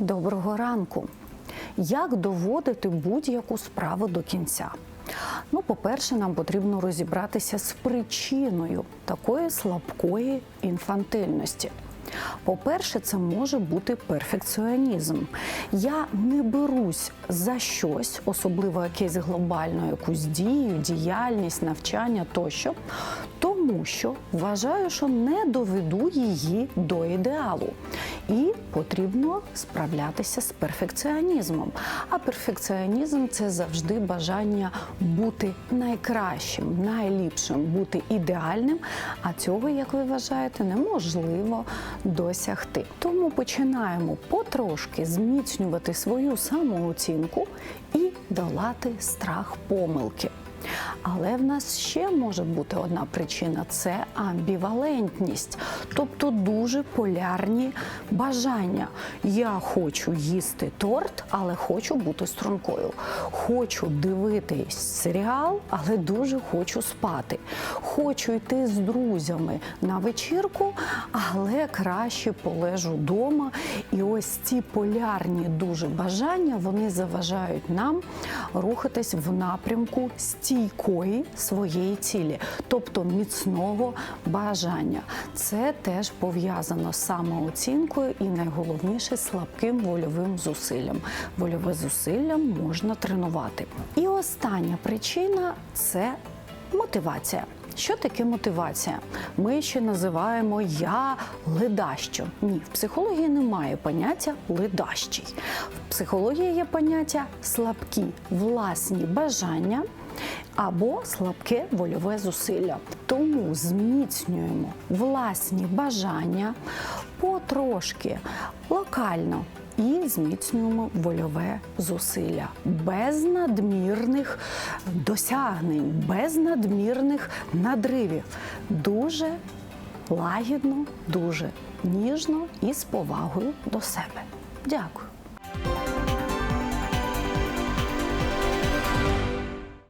Доброго ранку. Як доводити будь-яку справу до кінця? Ну, по-перше, нам потрібно розібратися з причиною такої слабкої інфантильності. По-перше, це може бути перфекціонізм. Я не берусь за щось, особливо якесь глобально, якусь дію, діяльність, навчання тощо, тому що вважаю, що не доведу її до ідеалу. І потрібно справлятися з перфекціонізмом. А перфекціонізм це завжди бажання бути найкращим, найліпшим, бути ідеальним. А цього, як ви вважаєте, неможливо досягти. Тому починаємо потрошки зміцнювати свою самооцінку і долати страх помилки. Але в нас ще може бути одна причина це амбівалентність, тобто дуже полярні бажання. Я хочу їсти торт, але хочу бути стрункою. Хочу дивитись серіал, але дуже хочу спати. Хочу йти з друзями на вечірку, але краще полежу вдома. І ось ці полярні дуже бажання вони заважають нам рухатись в напрямку стійкої своєї цілі, тобто міцного бажання. Це теж пов'язано з самооцінкою і найголовніше слабким вольовим зусиллям. Вольове зусилля можна тренувати. І остання причина це мотивація. Що таке мотивація? Ми ще називаємо я ледащо. Ні, в психології немає поняття ледащий. В психології є поняття слабкі власні бажання або слабке вольове зусилля. Тому зміцнюємо власні бажання потрошки локально. І зміцнюємо вольове зусилля без надмірних досягнень, без надмірних надривів. Дуже лагідно, дуже ніжно і з повагою до себе. Дякую.